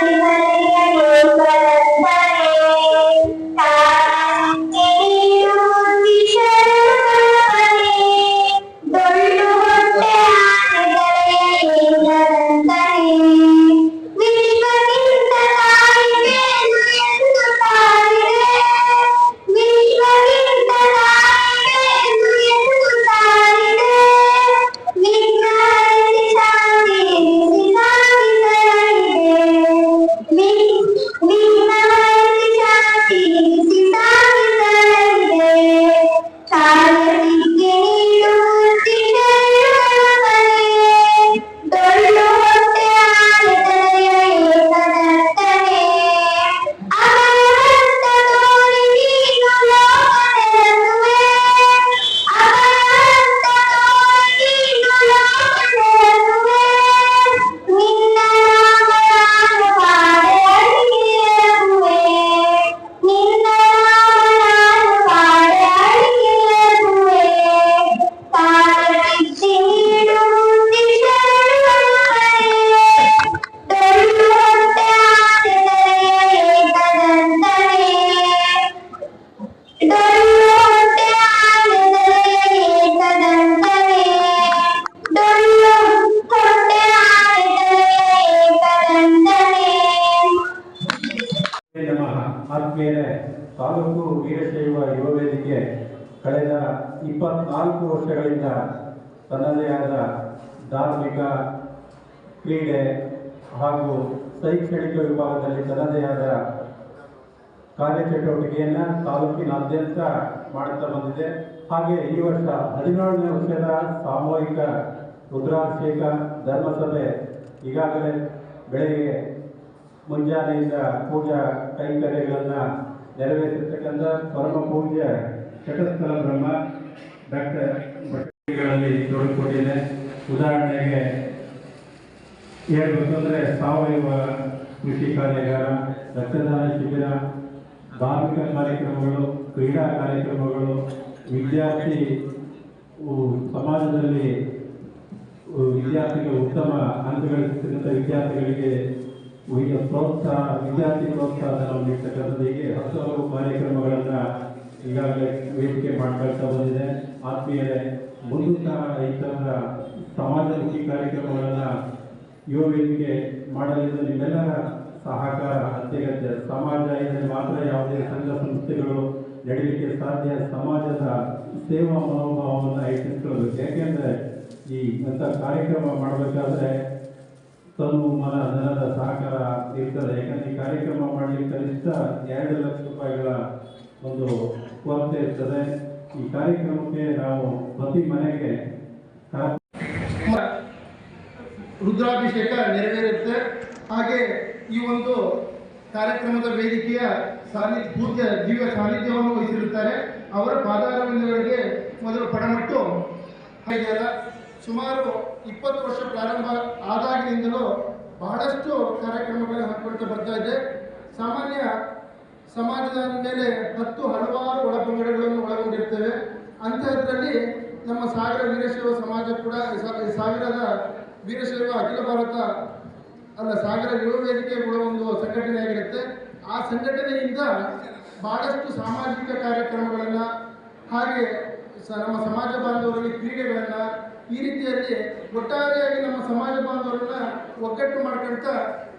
Hallelujah. Taluk Veerashaiva ಯುವ ವೇದಿಕೆ ಕಳೆದ ಇಪ್ಪತ್ನಾಲ್ಕು ವರ್ಷಗಳಿಂದ ತನ್ನದೇ ಆದ ಧಾರ್ಮಿಕ ಕ್ರೀಡೆ ಹಾಗೂ ಶೈಕ್ಷಣಿಕ ವಿಭಾಗದಲ್ಲಿ ತನ್ನದೇ ಆದ ಕಾರ್ಯಚಟುವಟಿಕೆಯನ್ನು ತಾಲೂಕಿನಾದ್ಯಂತ ಮಾಡುತ್ತಾ ಬಂದಿದೆ. ಹಾಗೆ ಈ ವರ್ಷ ಹದಿನೇಳನೇ ವರ್ಷದ ಸಾಮೂಹಿಕ ರುದ್ರಾಭಿಷೇಕ ಧರ್ಮಸಭೆ ಈಗಾಗಲೇ ಬೆಳಗ್ಗೆ ಮುಂಜಾನೆಯಿಂದ ಪೂಜಾ ಕೈಂಕರ್ಯಗಳನ್ನು ನೆರವೇರಿಸಿರ್ತಕ್ಕಂಥ ಪರಮ ಪೂಜ್ಯ ಚಟಸ್ಥಲ ಬ್ರಹ್ಮ ಡಾಕ್ಟರ್ ಭಟ್ಟಿಗಳಲ್ಲಿ ತೊಡಗಿಕೊಂಡಿದೆ ಉದಾಹರಣೆಗೆ ಹೇಳ್ಬೇಕಂದ್ರೆ ಸಾವಯವ ಕೃಷಿ ಕಾರ್ಯಾಗಾರ, ರಕ್ತದಾನ ಶಿಬಿರ, ಧಾರ್ಮಿಕ ಕಾರ್ಯಕ್ರಮಗಳು, ಕ್ರೀಡಾ ಕಾರ್ಯಕ್ರಮಗಳು, ವಿದ್ಯಾರ್ಥಿ ಸಮಾಜದಲ್ಲಿ ವಿದ್ಯಾರ್ಥಿಗಳು ಉತ್ತಮ ಅಂಕಗಳಿಸಿದಂಥ ವಿದ್ಯಾರ್ಥಿಗಳಿಗೆ ವಿ- ಪ್ರೋತ್ಸಾಹ ವಿದ್ಯಾರ್ಥಿ ಪ್ರೋತ್ಸಾಹ ನೀಡ್ತಕ್ಕಂಥದ್ದು ಹೀಗೆ ಹತ್ತು ಕಾರ್ಯಕ್ರಮಗಳನ್ನು ಈಗಾಗಲೇ ವೇದಿಕೆ ಮಾಡ್ಕೊಳ್ತಾ ಬಂದಿದೆ. ಆತ್ಮೀಯರೇ ಮುಂದೂ ಸಹ ಥರದ ಸಮಾಜಮುಖಿ ಕಾರ್ಯಕ್ರಮಗಳನ್ನು ಯುವ ವೇದಿಕೆ ಮಾಡಲಿದ್ದು ನಿಮ್ಮೆಲ್ಲರ ಸಹಕಾರ ಅತ್ಯಗತ್ಯ. ಸಮಾಜ ಇದ್ದರೆ ಮಾತ್ರ ಯಾವುದೇ ಸಂಘ ಸಂಸ್ಥೆಗಳು ನಡೀಲಿಕ್ಕೆ ಸಾಧ್ಯ. ಸಮಾಜದ ಸೇವಾ ಮನೋಭಾವವನ್ನು ಹೆಚ್ಚಿಸ್ಕೊಳ್ಬೇಕು. ಯಾಕೆಂದರೆ ಈ ಅಂಥ ಕಾರ್ಯಕ್ರಮ ಮಾಡಬೇಕಾದ್ರೆ ತನು ಮನ ಧನದ ಸಹಕಾರ ಇರ್ತದೆ ಯಾಕಂದ್ರೆ ಈ ಕಾರ್ಯಕ್ರಮ ಮಾಡಿ ಕನಿಷ್ಠ ಎರಡು ಲಕ್ಷ ರೂಪಾಯಿಗಳ ಒಂದು ಕೊರತೆ ಇರ್ತದೆ. ಈ ಕಾರ್ಯಕ್ರಮಕ್ಕೆ ನಾವು ಪ್ರತಿ ಮನೆಗೆ ರುದ್ರಾಭಿಷೇಕ ನೆರವೇರುತ್ತೆ. ಹಾಗೆ ಈ ಒಂದು ಕಾರ್ಯಕ್ರಮದ ವೇದಿಕೆಯ ಸಾನ್ನಿ ಪೂಜ್ಯ ದಿವ್ಯ ಸಾನ್ನಿಧ್ಯವನ್ನು ವಹಿಸಿರುತ್ತಾರೆ. ಅವರ ಪಾದಾರವಿಂದಗಳಿಗೆ ಮೊದಲು ಪಡಮಟ್ಟು ಸುಮಾರು ಇಪ್ಪತ್ತು ವರ್ಷ ಪ್ರಾರಂಭ ಆದಾಗಿನಿಂದಲೂ ಬಹಳಷ್ಟು ಕಾರ್ಯಕ್ರಮಗಳನ್ನು ಹಾಕಿಕೊಳ್ತಾ ಬರ್ತಾ ಇದೆ. ಸಾಮಾನ್ಯ ಸಮಾಜದ ಮೇಲೆ ಹತ್ತು ಹಲವಾರು ಒಳಪಂಗಡಗಳನ್ನು ಒಳಗೊಂಡಿರ್ತೇವೆ. ಅಂತಹದ್ರಲ್ಲಿ ನಮ್ಮ ಸಾಗರ ವೀರಶೈವ ಸಮಾಜ ಕೂಡ ಸಾವಿರದ ವೀರಶೈವ ಅಖಿಲ ಭಾರತ ಅಲ್ಲ, ಸಾಗರ ಯುವ ವೇದಿಕೆ ಕೂಡ ಒಂದು ಸಂಘಟನೆಯಾಗಿರುತ್ತೆ. ಆ ಸಂಘಟನೆಯಿಂದ ಬಹಳಷ್ಟು ಸಾಮಾಜಿಕ ಕಾರ್ಯಕ್ರಮಗಳನ್ನು ಹಾಗೆ ನಮ್ಮ ಸಮಾಜ ಬಾಂಧವರಲ್ಲಿ ಕ್ರೀಡೆಗಳನ್ನು ಈ ರೀತಿಯಲ್ಲಿ ಒಟ್ಟಾರೆಯಾಗಿ ನಮ್ಮ ಸಮಾಜ ಬಾಂಧವರನ್ನ ಒಗ್ಗಟ್ಟು ಮಾಡ್ಕೊಳ್ತಾ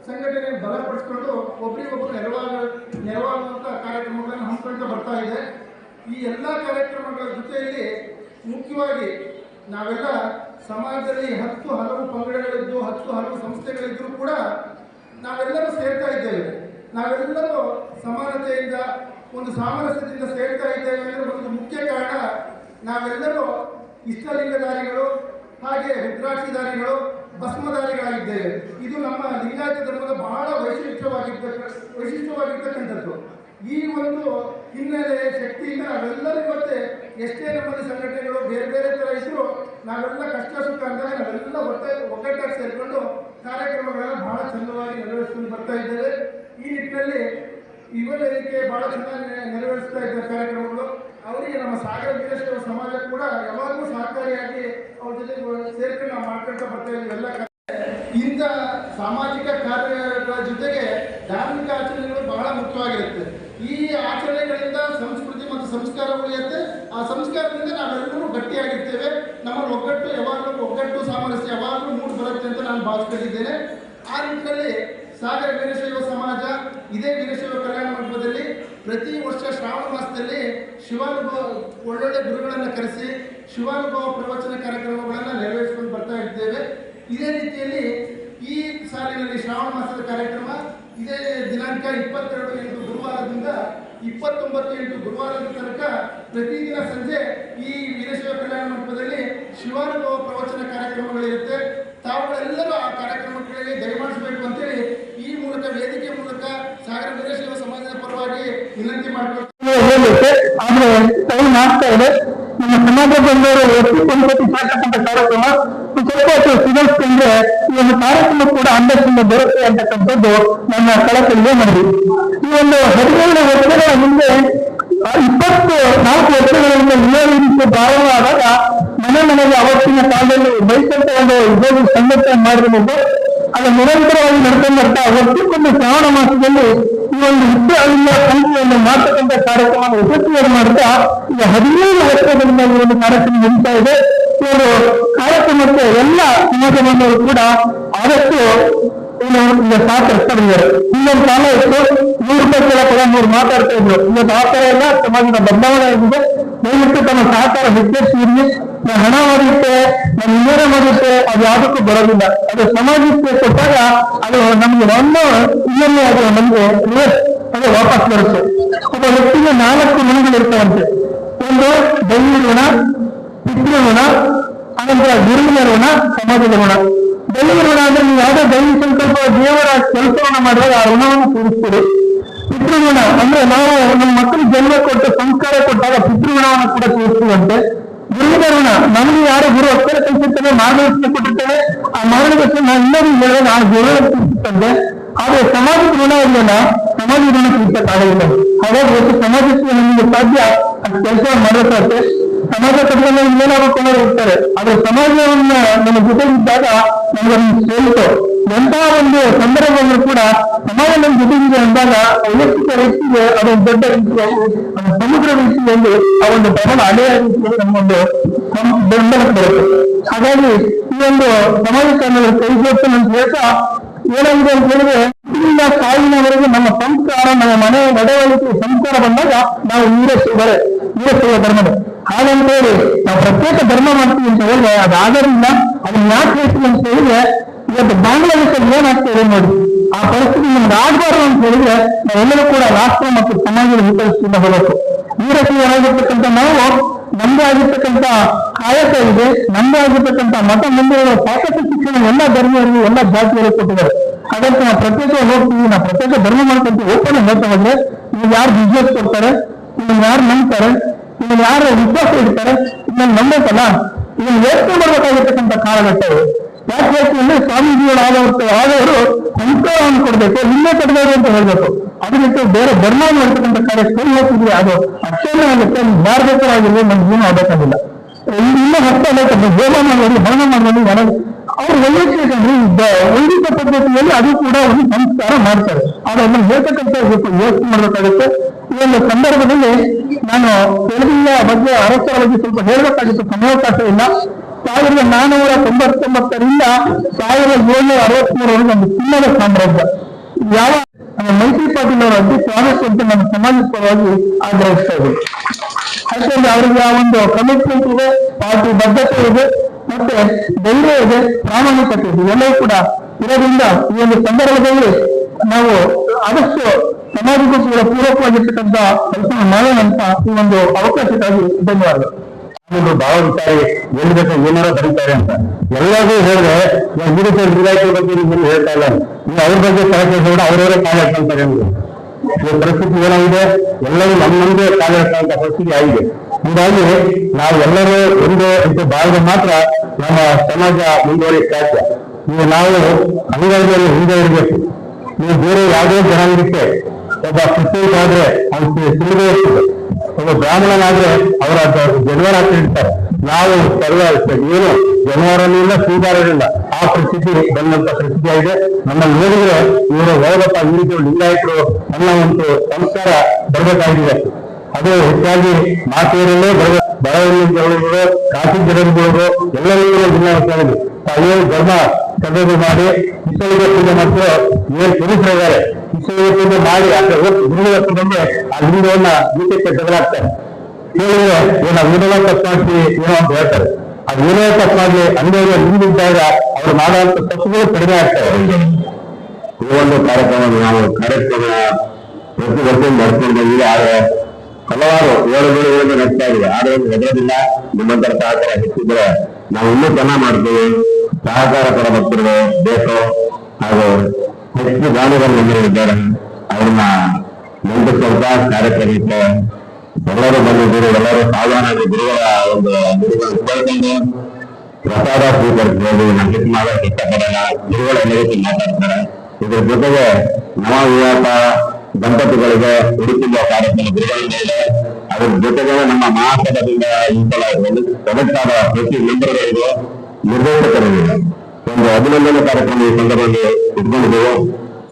ಸಂಘಟನೆ ಬಲಪಡಿಸ್ಕೊಂಡು ಒಬ್ಬರಿಗೊಬ್ಬರು ನೆರವಾಗ ನೆರವಾಗುವಂಥ ಕಾರ್ಯಕ್ರಮಗಳನ್ನು ಹಮ್ಮಿಕೊಳ್ತಾ ಬರ್ತಾ ಇದೆ. ಈ ಎಲ್ಲ ಕಾರ್ಯಕ್ರಮಗಳ ಜೊತೆಯಲ್ಲಿ ಮುಖ್ಯವಾಗಿ ನಾವೆಲ್ಲ ಸಮಾಜದಲ್ಲಿ ಹತ್ತು ಹಲವು ಪಂಗಡಗಳಿದ್ದು, ಹತ್ತು ಹಲವು ಸಂಸ್ಥೆಗಳಿದ್ದರೂ ಕೂಡ ನಾವೆಲ್ಲರೂ ಸೇರ್ತಾ ಇದ್ದೇವೆ. ನಾವೆಲ್ಲರೂ ಸಮಾನತೆಯಿಂದ, ಒಂದು ಸಾಮರಸ್ಯದಿಂದ ಸೇರ್ತಾ ಇದ್ದೇವೆ ಅಂದರೆ ಒಂದು ಮುಖ್ಯ ಕಾರಣ ನಾವೆಲ್ಲರೂ ಇಷ್ಟಲಿಂಗಧಾರಿಗಳು ಹಾಗೆ ರುದ್ರಾಕ್ಷಿಧಾರಿಗಳು ಭಸ್ಮಧಾರಿಗಳಾಗಿದ್ದೇವೆ ಇದು ನಮ್ಮ ಲಿಂಗಾಯತ ಧರ್ಮದ ಬಹಳ ವೈಶಿಷ್ಟ್ಯವಾಗಿದ್ದ ವೈಶಿಷ್ಟ್ಯವಾಗಿರ್ತಕ್ಕಂಥದ್ದು. ಈ ಒಂದು ಹಿನ್ನೆಲೆ ಶಕ್ತಿಯಿಂದ ನಾವೆಲ್ಲರೂ ಮತ್ತೆ ಎಷ್ಟೇ ನಮ್ಮಲ್ಲಿ ಸಂಘಟನೆಗಳು ಬೇರೆ ಬೇರೆ ಥರ ಇದ್ದರೂ ನಾವೆಲ್ಲ ಕಷ್ಟ ಸುಖ ಅಂದಾಗ ನಾವೆಲ್ಲ ಒಟ್ಟಾಗಿ ಒಗ್ಗಟ್ಟಾಗಿ ಸೇರಿಕೊಂಡು ಕಾರ್ಯಕ್ರಮಗಳೆಲ್ಲ ಬಹಳ ಚಂದವಾಗಿ ನೆರವೇರಿಸ್ಕೊಂಡು ಬರ್ತಾ ಇದ್ದೇವೆ. ಈ ನಿಟ್ಟಿನಲ್ಲಿ ವೇದಿಕೆ ಬಹಳ ಚೆನ್ನಾಗಿ ನೆರವೇರಿಸ್ತಾ ಇದ್ದಾರೆ ಕಾರ್ಯಕ್ರಮಗಳು. ಅವರಿಗೆ ನಮ್ಮ ಸಾಗರ ವೀರಶೈವ ಸಮಾಜ ಕೂಡ ಯಾವಾಗಲೂ ಸಹಕಾರಿಯಾಗಿ ಅವ್ರ ಜೊತೆ ಸೇರ್ಕೊಂಡು ನಾವು ಮಾಡ್ಕೊಳ್ತಾ ಬರ್ತಾ ಇದ್ದೀವಿ. ಎಲ್ಲ ಇಂಥ ಸಾಮಾಜಿಕ ಕಾರ್ಯಗಳ ಜೊತೆಗೆ ಧಾರ್ಮಿಕ ಆಚರಣೆಗಳು ಬಹಳ ಮುಖ್ಯವಾಗಿರುತ್ತೆ. ಈ ಆಚರಣೆಗಳಿಂದ ಸಂಸ್ಕೃತಿ ಮತ್ತು ಸಂಸ್ಕಾರ ಉಳಿಯುತ್ತೆ. ಆ ಸಂಸ್ಕಾರದಿಂದ ನಾವೆಲ್ಲರೂ ಗಟ್ಟಿಯಾಗಿರ್ತೇವೆ. ನಮ್ಮ ಒಗ್ಗಟ್ಟು ಯಾವಾಗಲೂ ಒಗ್ಗಟ್ಟು ಸಾಮರಸ್ಯ, ಯಾವಾಗಲೂ ಮೂಡ್ ಬರುತ್ತೆ ಅಂತ ನಾನು ಭಾವಿಸ್ಕೊಂಡಿದ್ದೇನೆ. ಆ ನಿಟ್ಟಿನಲ್ಲಿ ಸಾಗರ ವೀರಶೈವ ಸಮಾಜ, ಇದೇ ವೀರಶೈವ ಪ್ರತಿ ವರ್ಷ ಶ್ರಾವಣ ಮಾಸದಲ್ಲಿ ಶಿವಾನುಭವ ಒಳ್ಳೊಳ್ಳೆ ಗುರುಗಳನ್ನು ಕರೆಸಿ ಶಿವಾನುಭವ ಪ್ರವಚನ ಕಾರ್ಯಕ್ರಮಗಳನ್ನು ನೆರವೇರಿಸಿಕೊಂಡು ಬರ್ತಾ ಇದ್ದೇವೆ. ಇದೇ ರೀತಿಯಲ್ಲಿ ಈ ಸಾಲಿನಲ್ಲಿ ಶ್ರಾವಣ ಮಾಸದ ಕಾರ್ಯಕ್ರಮ, ಇದೇ ದಿನಾಂಕ ಇಪ್ಪತ್ತೆರಡು ಎಂಟು ಗುರುವಾರದಿಂದ ಇಪ್ಪತ್ತೊಂಬತ್ತು ಎಂಟು ಗುರುವಾರದ ತನಕ ಪ್ರತಿದಿನ ಸಂಜೆ ಈ ವೀರಶೈವ ಕಲ್ಯಾಣ ಮಂಟಪದಲ್ಲಿ ಶಿವಾನುಭವ ಪ್ರವಚನ ಕಾರ್ಯಕ್ರಮಗಳಿರುತ್ತೆ. ತಾವುಗಳೆಲ್ಲರೂ ಆ ಕಾರ್ಯಕ್ರಮಗಳಿಗೆ ದಯಮಾಡಿಸಬೇಕು ಅಂತೇಳಿ ಈ ಮೂಲಕ ವೇದಿಕೆ ಮೂಲಕ ಸಾಗರ ವೀರಶೈವ ಸಮಾಜದ ಪರವಾಗಿ ವಿನಂತಿ ಆದ್ರೆ ಟೈಮ್ ಆಗ್ತಾ ಇದೆ ನಮ್ಮ ಸಮಾಜ ಬಂದವರು ಸಾಕಂತ ಕಾರ್ಯಕ್ರಮ. ಸ್ವಲ್ಪ ಹೊತ್ತು ಈ ಒಂದು ಕಾರ್ಯಕ್ರಮ ಕೂಡ ಅಂದರ್ಶನ ಬರುತ್ತೆ ಅಂತಕ್ಕಂಥದ್ದು ನನ್ನ ಕಳಕಳಿಗೆ ಮನವಿ ಈ ಒಂದು ಹದಿನೇಳು ವರ್ಷಗಳ ಆ, ಇಪ್ಪತ್ತು ನಾಲ್ಕು ವರ್ಷಗಳಿಂದ ನಿಯೋಜಿಸಿ ಪ್ರಾರಂಭವಾದಾಗ ಮನೆ ಮನೆಗೆ ಅವತ್ತಿನ ಕಾಲದಲ್ಲಿ ಬೈಕಂತ ಒಂದು ಉದ್ಯೋಗ ಸಂಘಟನೆ ಮಾಡಿರುವುದು ಅದು ನಿರಂತರವಾಗಿ ನಡ್ಕೊಂಡು ಬರ್ತಾ ವರ್ಷಕ್ಕೊಂದು ಶ್ರಾವಣ ಮಾಸದಲ್ಲಿ ಈ ಒಂದು ವಿದ್ಯಾಲಯ ಸಂಸ್ಥೆಯನ್ನು ಮಾಡ್ತಕ್ಕಂಥ ಕಾರ್ಯಕ್ರಮ ಯಶಸ್ವಿಯಾಗಿ ಮಾಡ್ತಾ ಈಗ ಹದಿನೇಳು ವರ್ಷಗಳಿಂದ ಈ ಒಂದು ಕಾರ್ಯಕ್ರಮ ನಡೀತಾ ಇದೆ ಈ ಒಂದು ಕಾರ್ಯಕ್ರಮಕ್ಕೆ ಎಲ್ಲ ಸಮಾಜ ಬಾಂಧವರು ಕೂಡ ಆದಷ್ಟು ಏನು ಈಗ ಸಹಕರಿಸ್ತಾರೆ ಇನ್ನೊಂದು ಕಾಲ ಇತ್ತು ನೂರು ರೂಪಾಯಿ ಕೇಳಕ್ಕೆ ಮೂರು ಮಾತಾಡ್ತಾ ಇದ್ರು ಇವತ್ತು ಆ ಥರ ಎಲ್ಲ ಸಮಾಜದ ಬದಲಾವಣೆ ಆಗಿದೆ ದಯವಿಟ್ಟು ತಮ್ಮ ಸಹಕಾರ ಹೆಚ್ಚಿಸಿ ನಾನು ಹಣ ಮಾಡುತ್ತೆ ನಾನು ಇನ್ನೇನೇ ಮಾಡುತ್ತೆ ಅದು ಯಾವುದಕ್ಕೂ ಬರೋದಿಲ್ಲ. ಅದು ಸಮಾಜಕ್ಕೆ ಕೊಟ್ಟಾಗ ಅದು ನಮ್ಗೆ ಒಂದು ಇನ್ನೊಮ್ಮೆ ಅದು ನಮ್ಗೆ ಅದು ವಾಪಸ್ ಬರುತ್ತೆ. ಒಬ್ಬ ವ್ಯಕ್ತಿಗೆ ನಾಲ್ಕು ಋಣಗಳು ಇರ್ತಾವಂತೆ. ಒಂದು ದೈವಿ ಋಣ ಪಿತೃ ಋಣ ಅನಂತರ ಗುರುವಿನ ಋಣ ಸಮಾಜದ ಋಣ ದೈವ ಋಣ ಅಂದ್ರೆ ನೀವು ಯಾವುದೋ ದೈವಿ ಸಂಕಲ್ಪ, ದೇವರ ಕೆಲಸವನ್ನ ಮಾಡಿದಾಗ ಆ ಋಣವನ್ನು ತೀರಿಸ್ತೀರಿ. ಪಿತೃಗುಣ ಅಂದ್ರೆ ನಾವು ನಮ್ಮ ಮಕ್ಕಳಿಗೆ ಜನ್ಮ ಕೊಟ್ಟು ಸಂಸ್ಕಾರ ಕೊಟ್ಟಾಗ ಪಿತೃಗುಣವನ್ನು ಕೂಡ ತೀರಿಸ್ತೀವಂತೆ ಗುರುವಿನ ಬರೋಣ ನಮಗೆ ಯಾರು ಗುರು ಅಕ್ಷರ ಕಲಿಸುತ್ತಾನೆ ಮಾರ್ಗದರ್ಶನ ಕೊಟ್ಟಿರ್ತೇವೆ ಆ ಮಾರ್ಗದರ್ಶನ ನಾವು ಇನ್ನೊಂದು ಹೇಳಿದಾಗ ಆ ಗುರು ತಂದೆ ಆದ್ರೆ ಸಮಾಜದ ಋಣ ಇಲ್ಲಲ್ಲ ಸಮಾಜ ಋಣ ತೀರ್ಸಕ್ಕಾಗಲಿಲ್ಲ ಹಾಗಾಗಿ ಒಟ್ಟು ಸಮಾಜಕ್ಕೆ ನಮಗೆ ಸಾಧ್ಯ. ಕೆಲಸ ಮಾಡಬೇಕಾಗುತ್ತೆ ಸಮಾಜ ಕಟ್ಟದಲ್ಲಿ ಏನಾಗಬೇಕು ಅನ್ನೋರು ಇರ್ತಾರೆ. ಆದ್ರೆ ಸಮಾಜವನ್ನ ನಮ್ಮ ಜೊತೆಗಿದ್ದಾಗ ನಮಗೆ ಸೇರಿತು ಎಂತಹ ಒಂದು ಸಂದರ್ಭಗಳು ಕೂಡ ಸಮಾಜ ನಮ್ಮ ಜೊತೆಗಿದೆ ಅಂದಾಗ ವೈಯಕ್ತಿಕ ವ್ಯಕ್ತಿಗೆ ಅದೊಂದು ದೊಡ್ಡ ರೀತಿಯಾಗಿ ಒಂದು ಸಮುದ್ರ ರೀತಿಯಲ್ಲಿ ಆ ಒಂದು ಪ್ರಬಲ ಅಲೆಯ ರೀತಿಯಲ್ಲಿ ನಮಗೊಂದು ಸಂ- ಬೆಂಬಲಕ್ಕೆ ಬರುತ್ತೆ ಹಾಗಾಗಿ ಈ ಒಂದು ಸಮಾಜ ಕಾರಣಗಳು ಕೈಗೊಟ್ಟು ಅಂತ ಹೇಳ್ತಾ ಏನಾಗಿದೆ ಅಂತ ಹೇಳಿದ್ರೆ ಹುಟ್ಟಿನಿಂದ ಸಾವಿನವರೆಗೆ ನಮ್ಮ ಸಂಸ್ಕಾರ ನಮ್ಮ ಮನೆ ನಡವಳಿಕೆ ಸಂಸ್ಕಾರ ಬಂದಾಗ ನಾವು ವೀರಶೈವರೇ ವೀರಶೈವ ಧರ್ಮದ ಹಾಗಂತ ಹೇಳಿ ನಾವು ಪ್ರತ್ಯೇಕ ಧರ್ಮ ಮಾಡ್ತೀವಿ ಅಂತ ಹೇಳಿದ್ರೆ ಅದಾಗೋದಿಲ್ಲ ಅದನ್ನ ಯಾಕೆ ಹೇಳ್ತೀವಿ ಅಂತ ಹೇಳಿದ್ರೆ ಇವತ್ತು ಬಾಂಗ್ಲಾದೇಶದಲ್ಲಿ ಏನಾಗ್ತದೆ ನೋಡಿ? ಆ ಪರಿಸ್ಥಿತಿ ನಿಮ್ಗೆ ಆಗ್ಬಾರ್ದು ಅಂತ ಹೇಳಿದ್ರೆ ನಾವೆಲ್ಲರೂ ಕೂಡ ರಾಷ್ಟ್ರ ಮತ್ತು ಸಮಾಜದ ಹಿತದೃಷ್ಟಿಯಿಂದ ಹೋಗಬೇಕು. ವೀರಶೈವರಾಗಿರ್ತಕ್ಕಂಥ ನಾವು, ನಮ್ದೇ ಆಗಿರ್ತಕ್ಕಂಥ ಕಾಯಕ ಇದೆ, ನಮ್ದೇ ಆಗಿರ್ತಕ್ಕಂಥ ಮತ ಮುಂದೆ ಸಾಕಷ್ಟು ಶಿಕ್ಷಣ ಎಲ್ಲ ಧರ್ಮೀಯರಿಗೆ ಎಲ್ಲ ಜಾತಿಯರಿಗೆ ಕೊಟ್ಟಿದ್ದಾರೆ. ಅದಕ್ಕೆ ನಾವು ಪ್ರತ್ಯೇಕ ಹೋಗ್ತೀವಿ, ನಾವು ಪ್ರತ್ಯೇಕ ಧರ್ಮ ಮಾಡ್ಕೊಂತೀವಿ. ಓಪನ್ ಹೇಳ್ತಾ ಹೋದ್ರೆ ಯಾರು ಬಿಸ್ನೆಸ್ ಕೊಡ್ತಾರೆ ನಿಮ್ಗೆ ಯಾರು ನಂಬ್ತಾರೆ ನಿಮ್ಗೆ ಯಾರು ವಿಶ್ವಾಸ ಇಡ್ತಾರೆ, ಇದನ್ನ ನಂಬೇಕಲ್ಲ ಇದನ್ನ ಯೋಚನೆ ಮಾಡ್ಬೇಕಾಗಿರ್ತಕ್ಕಂಥ ಕಾಲಘಟ್ಟ ಯಾಕೆ ಅಂದ್ರೆ ಸ್ವಾಮೀಜಿಗಳು ಆದವರು ಆದವರು ಸಂಸ್ಕಾರವನ್ನು ಕೊಡಬೇಕು ನಿನ್ನೆ ಕೊಡಬೇಕು ಅಂತ ಹೇಳ್ಬೇಕು. ಅದು ಬಿಟ್ಟು ಬೇರೆ ಧರ್ಮ ಮಾಡ್ತಕ್ಕಂಥ ಕಾರ್ಯ ಕೈ ಹೋಗ್ತಿದ್ರೆ ಅದು ಅಕ್ಷರ ಆಗುತ್ತೆ ಭಾರತವಾಗಿರ್ಲಿ ನಮ್ಗೆ ಏನು ಆಗಬೇಕಾಗಿಲ್ಲ. ಇನ್ನೂ ಹತ್ತ ಮಾಡಿ ಹೋಮ ಮಾಡೋದು ಹರಣ ಮಾಡೋದು ಮನೆ ಅವ್ರು ವೈಯಕ್ತಿಕ ವೈದಿಕ ಪದ್ಧತಿಯಲ್ಲಿ ಅದು ಕೂಡ ಒಂದು ಸಂಸ್ಕಾರ ಮಾಡ್ತಾರೆ. ಆದ್ರೆ ಅದನ್ನು ಹೇಳ್ತಕ್ಕಂಥ ಯೋಚನೆ ಮಾಡಬೇಕಾಗುತ್ತೆ. ಈ ಒಂದು ಸಂದರ್ಭದಲ್ಲಿ ನಾನು ತೆಲುಗಿನ ಬಗ್ಗೆ ಅರಸರ ಬಗ್ಗೆ ಸ್ವಲ್ಪ ಹೇಳಬೇಕಾಗಿತ್ತು, ಸಮಯಾವಕಾಶ ಇಲ್ಲ. ಸಾವಿರದ ನಾನೂರ ತೊಂಬತ್ತೊಂಬತ್ತರಿಂದ ಸಾವಿರದ ಏಳ್ನೂರ ಅರವತ್ಮೂರವರೆಗೆ ಒಂದು ಚಿನ್ನದ ಸಾಮ್ರಾಜ್ಯ. ಯಾವ ಮೈತ್ರಿ ಪಾಟೀಲ್ ಅವರ ಅಧ್ಯಕ್ಷ ಅಂತ ನಮ್ಮ ಸಮಾಜದ ಪರವಾಗಿ ಆಗ್ರಹಿಸ್ತಾ ಇದ್ದೀವಿ. ಯಾಕಂದ್ರೆ ಅವರಿಗೆ ಆ ಒಂದು ಕಮಿಟ್ಮೆಂಟ್ ಇದೆ, ಪಾರ್ಟಿ ಬದ್ಧತೆ ಇದೆ, ಮತ್ತೆ ಧೈರ್ಯ ಇದೆ, ಪ್ರಾಮಾಣಿಕತೆ ಇದೆ. ಎಲ್ಲವೂ ಕೂಡ ಇರೋದ್ರಿಂದ ಈ ಒಂದು ಸಂದರ್ಭದಲ್ಲಿ ನಾವು ಆದಷ್ಟು ಸಮಾಜಕ್ಕೂ ಕೂಡ ಪೂರಕವಾಗಿರ್ತಕ್ಕಂಥ ಕೆಲಸ ಮಾಡೋಣ ಅಂತ ಈ ಒಂದು ಅವಕಾಶಕ್ಕಾಗಿ ಧನ್ಯವಾದಗಳು. ಭಾವ ವಿಚಾರಿ ಬೇಕು ಏನಾರ ಬರೀತಾರೆ ಅಂತ. ಎಲ್ಲರಿಗೂ ಹೇಳಿದ್ರೆ ವಿರುದ್ಧ ಇಲಾಖೆ ಬಗ್ಗೆ ನಿಮ್ಮನ್ನು ಹೇಳ್ತಾ ಇಲ್ಲ? ನೀವು ಅವ್ರ ಬಗ್ಗೆ ಕೂಡ ಅವರವರೇ ಕಾಲ ಅಂದ್ರೆ ಈ ಪರಿಸ್ಥಿತಿ ಏನಾಗಿದೆ? ಎಲ್ಲರೂ ನಮ್ಮ ನಮ್ದೇ ಕಾಲ ಪರಿಸ್ಥಿತಿ ಆಗಿದೆ. ಹೀಗಾಗಿ ನಾವು ಎಲ್ಲರೂ ಒಂದೇ ಅಂತ ಬಾಳಿದ್ರೆ ಮಾತ್ರ ನಮ್ಮ ಸಮಾಜ ಮುಂದುವರಿ ಸಾಧ್ಯ. ನೀವು ನಾವು ಅಂಗಡಿಯಲ್ಲಿ ಹಿಂದೆ ಇರಬೇಕು. ನೀವು ಬೇರೆ ಯಾವುದೇ ಜನಾಂಗಕ್ಕೆ ಒಬ್ಬ ಕ್ರಿಶ್ಚಿಯನ್ ಆದ್ರೆ ಅವ್ನು ಸಿಗದೇ ಇರ್ತದೆ. ಒಬ್ಬ ಬ್ರಾಹ್ಮಣನಾದ್ರೆ ಅವರ ಜನವರ ಇರ್ತಾರೆ ನಾವು ಸರ್ವ ಏನು? ಜನವರನೂ ಇಲ್ಲ ಸ್ವೀಕಾರನಿಲ್ಲ ಆ ಪರಿಸ್ಥಿತಿ ಬಂದಂತ ಪರಿಸ್ಥಿತಿ ಆಗಿದೆ. ನಮ್ಮ ನೋಡಿದ್ರೆ ಇವರು ಹೋಗಪ್ಪ ಈ ಲಿಂಗಾಯಿತರು ಅನ್ನೋ ಒಂದು ಸಂಸ್ಕಾರ ಬರಬೇಕಾಗಿದೆ. ಅದು ಹೆಚ್ಚಾಗಿ ಮಾತೆಯರಲ್ಲೇ ಬರ ಬಡವರಿಗೆ ಜನಗಳು ಕಾಫಿ ಜನರುಗಳು ಎಲ್ಲರಿಗೂ ಭಿನ್ನವಾಗಿದೆ ತಾವು ಧರ್ಮ ಕಡಿಮೆ ಮಾಡಿ ಇಸಲಿಗೆ ಪೂಜೆ ಮತ್ತು ಏನು ಪುರುಷರಿದ್ದಾರೆ ಪೂಜೆ ಮಾಡಿ ಅಂದ್ರೆ ಗುರುಗಳ ಆ ಲಿಂಗವನ್ನ ಗೀತಕ್ಕೆ ಬದಲಾಗ್ತಾರೆ. ಹೇಳಿದ್ರೆ ಏನ ವಿನೋದ ತಪ್ಪಾಗಿ ಏನೋ ಅಂತ ಹೇಳ್ತಾರೆ. ಆ ವಿನೋದ ತಪ್ಪಾಗಿ ಅಂಗಡಿಯ ಮುಂದಿದ್ದಾಗ ಅವ್ರು ಮಾಡುವಂತ ತಪ್ಪುಗಳು ಕಡಿಮೆ ಆಗ್ತವೆ ಈ ಒಂದು ಕಾರ್ಯಕ್ರಮ ನಾವು ಕಾರ್ಯಕ್ರಮ ಪ್ರತಿ ವರ್ಷ ನಡ್ಕೊಂಡು ಬಂದಿದೆ, ಆದ್ರೆ ಹಲವಾರು ಏಳುಗಳು ಏಳು ನಡ್ತಾ ಇದೆ. ಆದ್ರೆ ಹೆದರೋದಿಲ್ಲ ನಿಮ್ಮಂತರ ಸಹಕಾರ ಹೆಚ್ಚಿದ್ರೆ ನಾವು ಇನ್ನೂ ಚೆನ್ನಾಗಿ ಮಾಡ್ತೀವಿ. ಸಹಕಾರ ಕೊಡ ಭಕ್ತರು ಬೇಕು. ಹಾಗೂ ಹೆಚ್ಚು ದಾನಿಗಳು ನಮ್ಮಲ್ಲಿದ್ದಾರೆ ಅವ್ರನ್ನ ಮುಂದೆ ಸ್ವಲ್ಪ ಕಾರ್ಯಕ್ರಮಕ್ಕೆ ಎಲ್ಲರೂ ಬಂದಿದ್ದೀರಿ ಎಲ್ಲರೂ ಸಾಧಾರಣ ಗುರುಗಳ ಒಂದು ಗುರುಗಳ ಕೇಳ್ಕೊಂಡು ಪ್ರಸಾದ ಸ್ವೀಕರಿಸಬಹುದು ನಂಬಿಕೆ ಮಾಡೋಕೆ ಇಷ್ಟಪಡಲ್ಲ ಗುರುಗಳು ಎಲ್ಲ ರೀತಿ ಮಾತಾಡ್ತಾರೆ ಇದ್ರ ಜೊತೆಗೆ ನವ ವಿವಾಹ ದಂಪತಿಗಳಿಗೆ ಉಡುಪಿನ ಕಾರ್ಯಕ್ರಮ ಗುರುಗಳಿಂದ ಇದೆ ಅದ್ರ ಜೊತೆಗೆ ನಮ್ಮ ಮಹಾಸಭದಿಂದ ಈ ಸಲ ಸೆಲೆಕ್ಟ್ ಆದ ಪ್ರತಿ ಮೆಂಬರ್ಗಳಿಗೂ ನಿರ್ದೇಶಕರಿಗಿದೆ ಒಂದು ಅಭಿನಂದನೆ ಕಾರ್ಯಕ್ರಮ ಈ ಸಂದರ್ಭದಲ್ಲಿ it's going to go up.